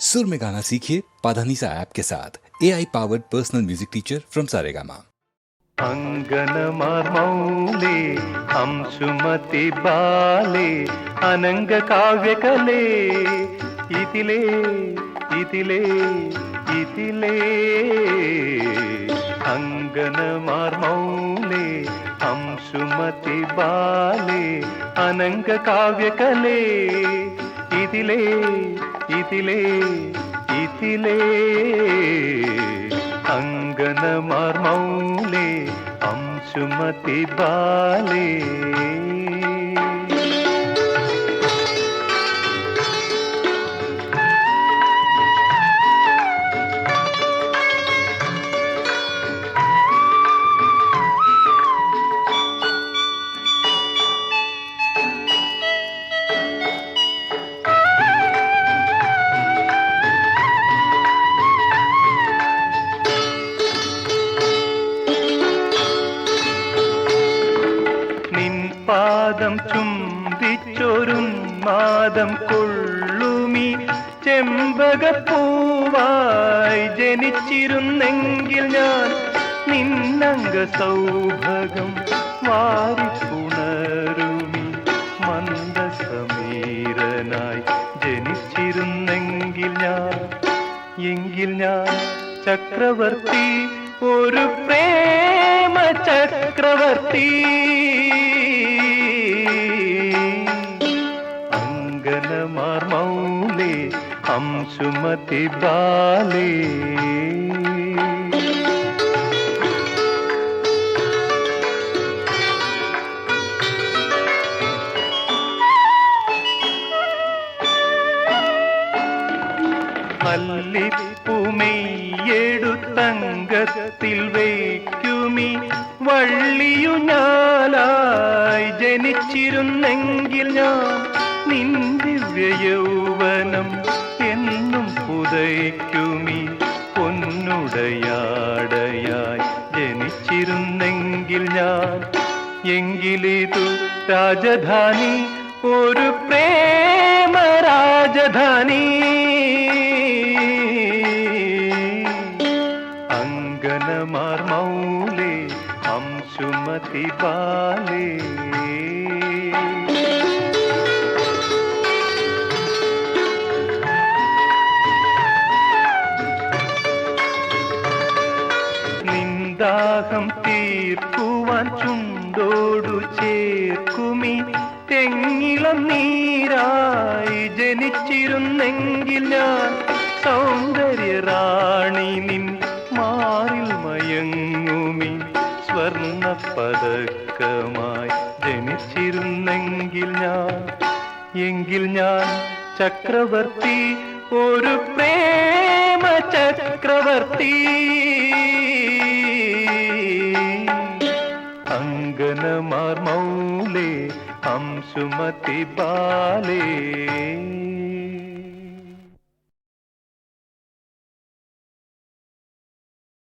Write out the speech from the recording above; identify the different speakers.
Speaker 1: सुर में गाना सीखिए पाधानीसा ऐप के साथ। A I powered personal music teacher from Saregama
Speaker 2: अंगन मौले सुमति बाले, अनंग काव्य कले। इतिले इतिले इतिले। अंगन मौले सुमति बाले, अनंग काव्य कले। इतिले ഇതിലേ ഇതിലേ അങ്കനമാർ മൗലേ അംശുമതി ബാലേ. പാദം ചുംബിച്ചൊരുന്മാദം കൊള്ളുമി. ചെമ്പകപ്പൂവായി ജനിച്ചിരുന്നെങ്കിൽ ഞാൻ നിന്നംഗ സൗഭകം വാരിപ്പുണരുമി. മന്ദസമീരനായി ജനിച്ചിരുന്നെങ്കിൽ ഞാൻ എങ്കിൽ ഞാൻ ചക്രവർത്തി ഒരു പ്രേമ ചക്രവർത്തി. അങ്കനമാർ മൗലേ അംശുമതി ബാലേ. മല്ലിപ്പുമെയ്യെടുത്തങ്കത്തിൽ വയ്ക്കുമി. വള്ളിയുനാലായി ജനിച്ചിരുന്നെങ്കിൽ ഞാൻ നിൻ ദിവ്യയൗവനം എന്നും പുതയ്ക്കുമി. പൊന്നുടയാടയായി ജനിച്ചിരുന്നെങ്കിൽ ഞാൻ എങ്കിലിതു രാജധാനി ഒരു പ്രേമ രാജധാനി. അങ്കനമാർ മൗലേ അംശുമതി ബാലേ നിന്ദാഹം തീർക്കുവാൻ ചുണ്ടോടു ചേർക്കുമി. തെങ്ങിളം നീരായി ജനിച്ചിരുന്നെങ്കിൽ ഞാൻ പതക്കമായി ജനിച്ചിരുന്നെങ്കിൽ ഞാൻ എങ്കിൽ ഞാൻ ചക്രവർത്തി ഒരു പ്രേമ ചക്രവർത്തി. അങ്കനമാർ മൗലേ അംശുമതി ബാലേ.